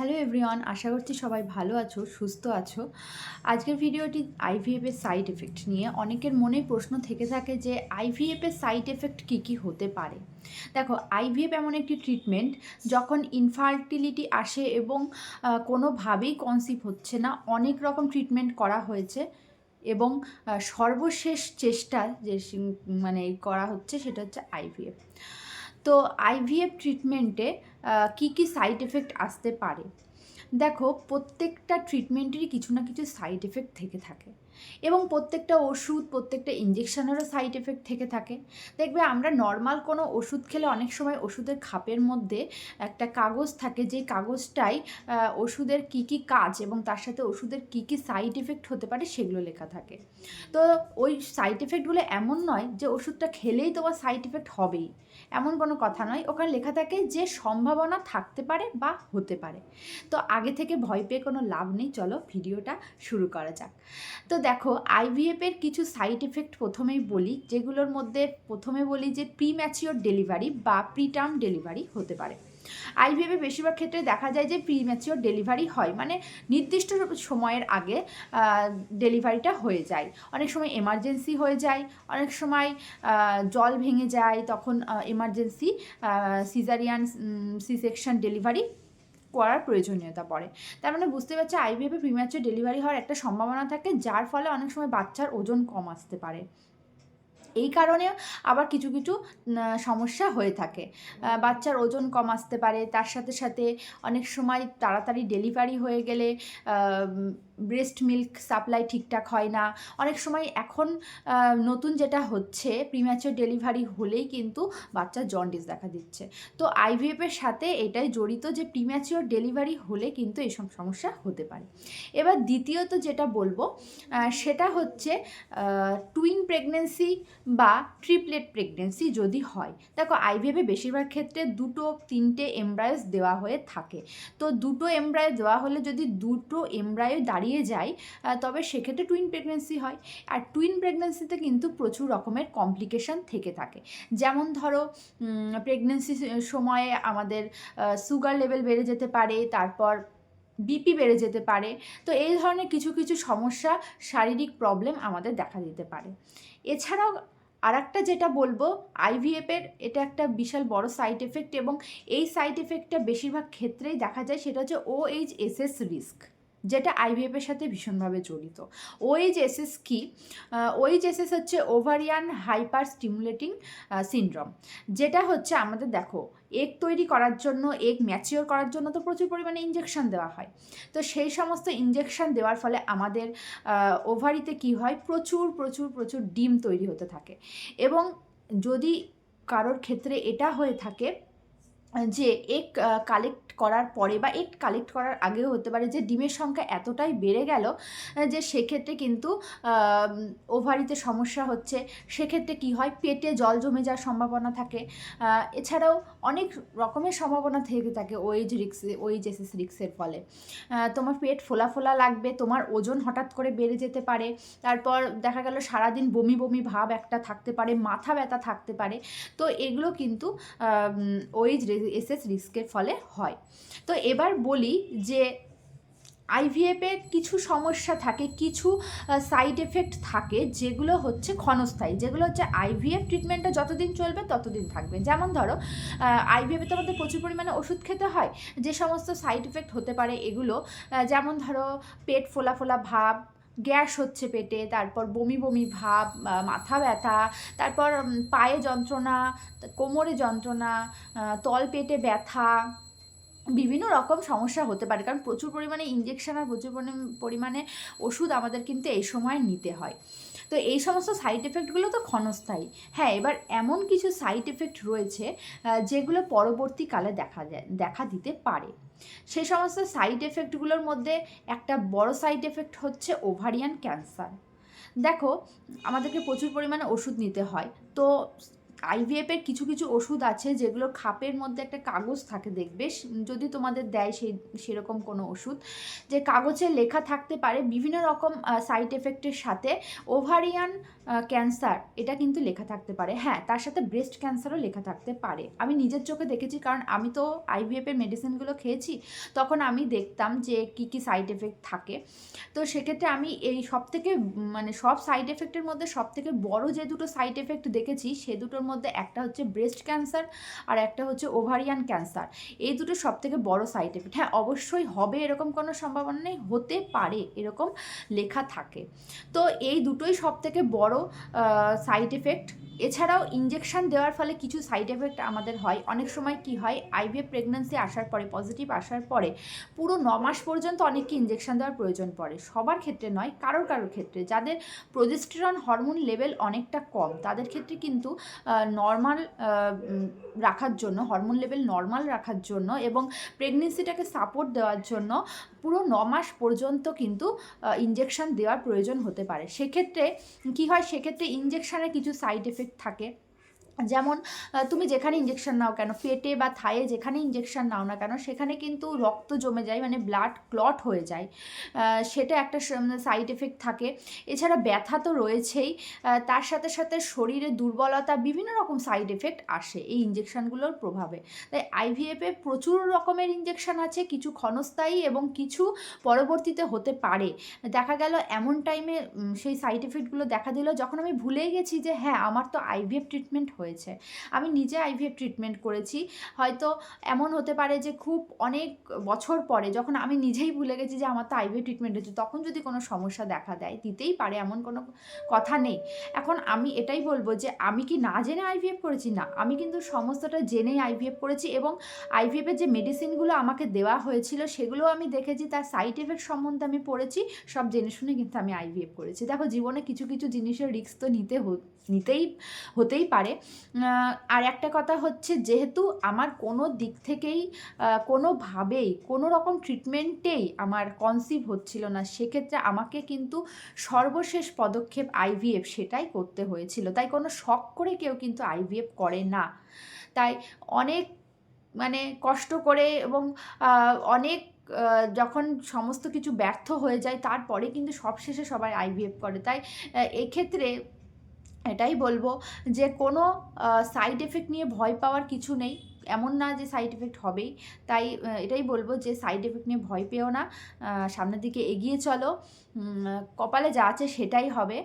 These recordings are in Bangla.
হ্যালো এভরিওয়ান আশা করছি সবাই ভালো আছো, সুস্থ আছো। আজকের ভিডিওটি আইভিএফের সাইড এফেক্ট নিয়ে। অনেকের মনে প্রশ্ন থেকে থাকে যে আইভিএফের সাইড এফেক্ট কী কী হতে পারে? দেখো আইভিএফ এমন একটি ট্রিটমেন্ট যখন ইনফার্টিলিটি আসে এবং কোনোভাবেই কনসিভ হচ্ছে না, অনেক রকম ট্রিটমেন্ট করা হয়েছে এবং সর্বশেষ চেষ্টা যে মানে করা হচ্ছে সেটা হচ্ছে আইভিএফ তো আইভিএফ ট্রিটমেন্টে কী কী সাইড এফেক্ট আসতে পারে? দেখো, প্রত্যেকটা ট্রিটমেন্টেরই কিছু না কিছু সাইড এফেক্ট থেকে থাকে। এবং প্রত্যেকটা ওষুধ, প্রত্যেকটা ইঞ্জেকশনেরও সাইড এফেক্ট থেকে থাকে। দেখবে, আমরা নর্মাল কোনো ওষুধ খেলে অনেক সময় ওষুধের খাপের মধ্যে একটা কাগজ থাকে যে কাগজটাই ওষুধের কী কী কাজ এবং তার সাথে ওষুধের কী কী সাইড এফেক্ট হতে পারে সেগুলো লেখা থাকে। তো ওই সাইড এফেক্টগুলো এমন নয় যে ওষুধটা খেলেই তোমার সাইড এফেক্ট হবেই। এমন কোনো কথা নয়, ওখানে লেখা থাকে যে সম্ভাবনা থাকতে পারে বা হতে পারে। তো আগে থেকে ভয় পেয়ে কোনো লাভ নেই, চলো ভিডিওটা শুরু করা যাক। তো দেখো আইভিএফের কিছু সাইড এফেক্ট প্রথমেই বলি, যেগুলোর মধ্যে প্রথমে বলি যে প্রিম্যাচিওর ডেলিভারি বা প্রিটার্ম ডেলিভারি হতে পারে। আইভিএফে বেশিরভাগ ক্ষেত্রে দেখা যায় যে প্রিম্যাচিওর ডেলিভারি হয়। মানে নির্দিষ্ট সময়ের আগে ডেলিভারিটা হয়ে যায়। অনেক সময় এমার্জেন্সি হয়ে যায়, অনেক সময় জল ভেঙে যায়, তখন emergency caesarean C section delivery করার প্রয়োজনীয়তা পড়ে। তার মানে বুঝতে পারছি, আইভিএফে প্রিম্যাচুর ডেলিভারি হওয়ার একটা সম্ভাবনা থাকে, যার ফলে অনেক সময় বাচ্চার ওজন কম আসতে পারে। এই কারণে আবার কিছু কিছু সমস্যা হয়ে থাকে। বাচ্চার ওজন কম আসতে পারে, তার সাথে সাথে অনেক সময় তাড়াতাড়ি ডেলিভারি হয়ে গেলে ব্রেস্ট মিল্ক সাপ্লাই ঠিকঠাক হয় না। অনেক সময় এখন নতুন যেটা হচ্ছে প্রিম্যাচুর ডেলিভারি হলেই কিন্তু বাচ্চার জন্ডিস দেখা দিচ্ছে। তো আইভিএফের সাথে এটাই জড়িত যে প্রিম্যাচিওর ডেলিভারি হলে কিন্তু এসব সমস্যা হতে পারে। এবার দ্বিতীয়ত যেটা বলব সেটা হচ্ছে টুইন প্রেগনেন্সি বা ট্রিপলেট প্রেগনেন্সি যদি হয়। দেখো আইভিএফে বেশিরভাগ ক্ষেত্রে দুটো, তিনটে এমব্রায়োস দেওয়া হয়ে থাকে। তো দুটো এমব্রায়ো দেওয়া হলে যদি দুটো এমব্রায়ো দাঁড়িয়ে যায় তবে সেক্ষেত্রে টুইন প্রেগনেন্সি হয়। আর টুইন প্রেগনেন্সিতে কিন্তু প্রচুর রকমের কমপ্লিকেশন থেকে থাকে। যেমন ধরো প্রেগনেন্সি সময়ে আমাদের সুগার লেভেল বেড়ে যেতে পারে, তারপর বিপি বেড়ে যেতে পারে। তো এই ধরনের কিছু কিছু সমস্যা, শারীরিক প্রবলেম আমাদের দেখা দিতে পারে। এছাড়াও আর একটা যেটা বলব আইভিএফের এটা একটা বিশাল বড় সাইড এফেক্ট এবং এই সাইড এফেক্টটা বেশিরভাগ ক্ষেত্রেই দেখা যায়, সেটা হচ্ছে ও এইচ এসএস রিস্ক যেটা আইভিএফের সাথে ভীষণভাবে জড়িত। ওএইচ এসএস কি? ওএইচ এসএস হচ্ছে ওভারিয়ান হাইপার স্টিমুলেটিং সিনড্রোম যেটা হচ্ছে আমাদের দেখো এগ তৈরি করার জন্য এগ ম্যাচিওর করার জন্য তো প্রচুর পরিমাণে ইঞ্জেকশন দেওয়া হয়। তো সেই সমস্ত ইঞ্জেকশন দেওয়ার ফলে আমাদের ওভারিতে কি হয়? প্রচুর প্রচুর প্রচুর ডিম তৈরি হতে থাকে। এবং যদি কারোর ক্ষেত্রে এটা হয়ে থাকে যে এগ কালেক্ট করার পরে বা এগ কালেক্ট করার আগেও হতে পারে যে ডিমের সংখ্যা এতটাই বেড়ে গেল যে সেক্ষেত্রে কিন্তু ওভারিতে সমস্যা হচ্ছে। সেক্ষেত্রে কি হয়? পেটে জল জমে যাওয়ার সম্ভাবনা থাকে। এছাড়াও অনেক রকমের সম্ভাবনা থেকে থাকে ওয়েজ রিক্স ওয়েজ এসএস রিক্সের ফলে। তোমার পেট ফোলা ফোলা লাগবে, তোমার ওজন হঠাৎ করে বেড়ে যেতে পারে, তারপর দেখা গেল সারাদিন বমি বমি ভাব একটা থাকতে পারে, মাথা ব্যথা থাকতে পারে, তো এগুলো কিন্তু ওয়েজ এসএস রিস্কের ফলে হয়। তো এবার বলি যে আইভিএফে কিছু সমস্যা থাকে, কিছু সাইড এফেক্ট থাকে যেগুলো হচ্ছে ক্ষণস্থায়ী, যেগুলো হচ্ছে আইভিএফ ট্রিটমেন্টটা যতদিন চলবে ততদিন থাকবে। যেমন ধরো আইভিএফে তো আমাদের প্রচুর পরিমাণে ওষুধ খেতে হয়, যে সমস্ত সাইড এফেক্ট হতে পারে এগুলো যেমন ধরো পেট ফোলা ফোলা ভাব, গ্যাস হচ্ছে পেটে, তারপর বমি বমি ভাব মাথা ব্যথা, তারপর পায়ে যন্ত্রণা কোমরে যন্ত্রণা তল পেটে ব্যথা বিভিন্ন রকম সমস্যা হতে পারে। কারণ প্রচুর পরিমাণে ইঞ্জেকশন আর প্রচুর পরিমাণে- ওষুধ আমাদের কিন্তু এই সময় নিতে হয়। তো এই সমস্ত সাইড এফেক্টগুলো তো ক্ষণস্থায়ী। হ্যাঁ এবার এমন কিছু সাইড এফেক্ট রয়েছে যেগুলো পরবর্তীকালে দেখা যায়, দেখা দিতে পারে। সেই সমস্ত সাইড এফেক্টগুলোর মধ্যে একটা বড় সাইড এফেক্ট হচ্ছে ওভারিয়ান ক্যান্সার দেখো, আমাদেরকে প্রচুর পরিমাণে ওষুধ নিতে হয়। তো আইভিএফের কিছু কিছু ওষুধ আছে যেগুলো খাপের মধ্যে একটা কাগজ থাকে, দেখবে? যদি তোমাদের দেয় সেই, সেরকম কোনো ওষুধ। যে কাগজে লেখা থাকতে পারে বিভিন্ন রকম সাইড এফেক্টের সাথে। ওভারিয়ান ক্যান্সার এটা কিন্তু লেখা থাকতে পারে। হ্যাঁ তার সাথে ব্রেস্ট ক্যান্সারও লেখা থাকতে পারে। আমি নিজের চোখে দেখেছি, কারণ আমি তো আইভিএফের মেডিসিনগুলো খেয়েছি, তখন আমি দেখতাম যে কি কি সাইড এফেক্ট থাকে। তো সেক্ষেত্রে আমি এই সব থেকে মানে সব সাইড এফেক্টের মধ্যে সব থেকে বড় যে দুটো সাইড এফেক্ট দেখেছি, সে দুটোর মধ্যে একটা হচ্ছে ব্রেস্ট ক্যান্সার আর একটা হচ্ছে ওভারিয়ান ক্যান্সার এই দুটো সব থেকে বড় সাইড এফেক্ট হ্যাঁ অবশ্যই হবে এরকম কোনো সম্ভাবনা নেই, হতে পারে এরকম লেখা থাকে। তো এই দুটোই সব থেকে বড় সাইড এফেক্ট এছাড়াও ইঞ্জেকশন দেওয়ার ফলে কিছু সাইড এফেক্ট আমাদের হয়। অনেক সময় কি হয় আইভিএফ প্রেগন্যান্সি আসার পরে পজিটিভ আসার পরে, পুরো ন মাস পর্যন্ত অনেককে ইঞ্জেকশন দেওয়ার প্রয়োজন পড়ে। সবার ক্ষেত্রে নয়, কারোর কারোর ক্ষেত্রে। যাদের প্রজেস্টেরন হরমোন লেভেল অনেকটা কম, তাদের ক্ষেত্রে কিন্তু নর্মাল রাখার জন্য হরমোন লেভেল নর্মাল রাখার জন্য এবং প্রেগনেন্সিটাকে সাপোর্ট দেওয়ার জন্য পুরো ন মাস পর্যন্ত কিন্তু ইঞ্জেকশন দেওয়ার প্রয়োজন হতে পারে। সেক্ষেত্রে কী হয় সেক্ষেত্রে ইঞ্জেকশানের কিছু সাইড এফেক্ট থাকে। যেমন তুমি যেখানে ইঞ্জেকশন নাও কেন, পেটে বা থায়ে যেখানে ইঞ্জেকশন নাও না কেন, সেখানে কিন্তু রক্ত জমে যায় মানে ব্লাড ক্লট হয়ে যায়। সেটা একটা সাইড এফেক্ট থাকে। এছাড়া ব্যথা তো রয়েছেই। তার সাথে সাথে শরীরে দুর্বলতা বিভিন্ন রকম সাইড এফেক্ট আসে এই ইঞ্জেকশনগুলোর প্রভাবে। তাই আইভিএফে প্রচুর রকমের ইঞ্জেকশন আছে, কিছু ক্ষণস্থায়ী এবং কিছু পরবর্তীতে হতে পারে। দেখা গেল এমন টাইমে সেই সাইড এফেক্টগুলো দেখা দিল, যখন আমি ভুলে গেছি যে হ্যাঁ আমার তো আইভিএফ ট্রিটমেন্ট হয়ে হয়েছে। আমি নিজে আইভিএফ ট্রিটমেন্ট করেছি। হয়তো এমন হতে পারে যে খুব অনেক বছর পরে যখন আমি নিজেই ভুলে গেছি যে আমার তো আইভিএফ ট্রিটমেন্ট হচ্ছে তখন যদি কোনো সমস্যা দেখা দেয়, দিতেই পারে এমন কোনো কথা নেই। এখন আমি এটাই বলব যে আমি কি না জেনে আইভিএফ করেছি? না, আমি কিন্তু সমস্তটা জেনেই আইভিএফ করেছি এবং আইভিএফের যে মেডিসিনগুলো আমাকে দেওয়া হয়েছিল, সেগুলো আমি দেখেছি, তার সাইড এফেক্ট সম্বন্ধে আমি পড়েছি, সব জেনে শুনে কিন্তু আমি আইভিএফ করেছি। দেখো, জীবনে কিছু কিছু জিনিসের রিস্ক তো নিতে নিতেই, হতেই পারে। আর একটা কথা হচ্ছে যেহেতু আমার কোনো দিক থেকেই কোনোভাবেই কোনো রকম ট্রিটমেন্টেই আমার কনসিভ হচ্ছিল না, সেক্ষেত্রে আমাকে কিন্তু সর্বশেষ পদক্ষেপ আইভিএফ সেটাই করতে হয়েছিল। তাই কোনো শখ করে কেউ কিন্তু আইভিএফ করে না। তাই অনেক মানে কষ্ট করে এবং অনেক যখন সমস্ত কিছু ব্যর্থ হয়ে যায়, তারপরে কিন্তু সবশেষে সবাই আইভিএফ করে। তাই এক্ষেত্রে এটাই বলব যে কোনো সাইড এফেক্ট নিয়ে ভয় পাওয়ার কিছু নেই। এমন না যে সাইড এফেক্ট হবেই। তাই এটাই বলব যে সাইড এফেক্ট নিয়ে ভয় পেও না। সামনের দিকে এগিয়ে চলো। কপালে যা আছে সেটাই হবে।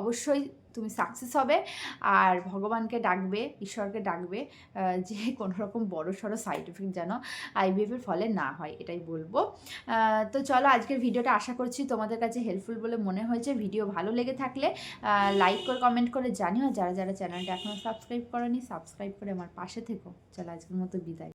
অবশ্যই তুমি সাকসেস হবে। আর ভগবানকে ডাকবে, ঈশ্বরকে ডাকবে যে কোনো রকম বড় সড়ো সাইড এফেক্ট যেন আইভিএফের ফলে না হয়, এটাই বলব। তো চলো আজকের ভিডিওটা আশা করছি তোমাদের কাছে হেল্পফুল বলে মনে হয়েছে। ভিডিও ভালো লেগে থাকলে লাইক করে কমেন্ট করে জানিও। যারা যারা চ্যানেলটা এখনও সাবস্ক্রাইব করেনি সাবস্ক্রাইব করে আমার পাশে থেকো। চলো আজকের মতো বিদায়।